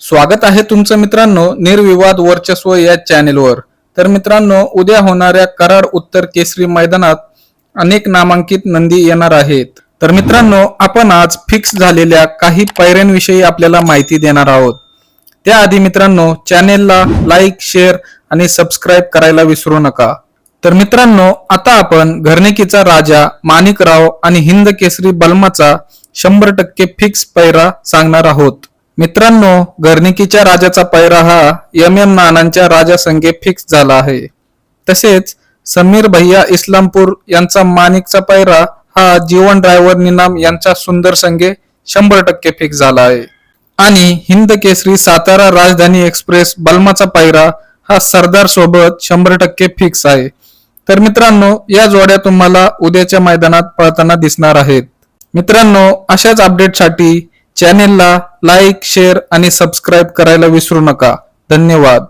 स्वागत आहे तुमचं मित्रांनो निर्विवाद वर्चस्व या चॅनेलवर. तर मित्रांनो उद्या होणाऱ्या कराड उत्तर केसरी मैदानात अनेक नामांकित नंदी येणार आहेत. तर मित्रांनो आपण आज फिक्स झालेल्या काही पैऱ्यांविषयी आपल्याला माहिती देणार आहोत. त्याआधी मित्रांनो चॅनेलला लाईक शेअर आणि सबस्क्राईब करायला विसरू नका. तर मित्रांनो आता आपण घरनेकीचा राजा माणिकराव आणि हिंद केसरी बलमाचा शंभर टक्के फिक्स पैरा सांगणार आहोत. मित्रांनो घरनिकीच्या राजाचा पैरा हा एम एम नानांच्या राजा संघे फिक्स झाला आहे. तसेच समीर भैया इस्लामपूर यांचा मानिकचा पैरा हा जीवन ड्रायव्हर निनाम यांचा सुंदर संघे शंभर टक्के फिक्स झाला आहे. आणि हिंद केसरी सातारा राजधानी एक्सप्रेस बलमाचा पायरा हा सरदार सोबत शंभर टक्के फिक्स आहे. तर मित्रांनो या जोड्या तुम्हाला उद्याच्या मैदानात पळताना दिसणार आहेत. मित्रांनो अशाच अपडेटसाठी चॅनेलला लाईक शेअर आणि सबस्क्राईब करायला विसरू नका. धन्यवाद.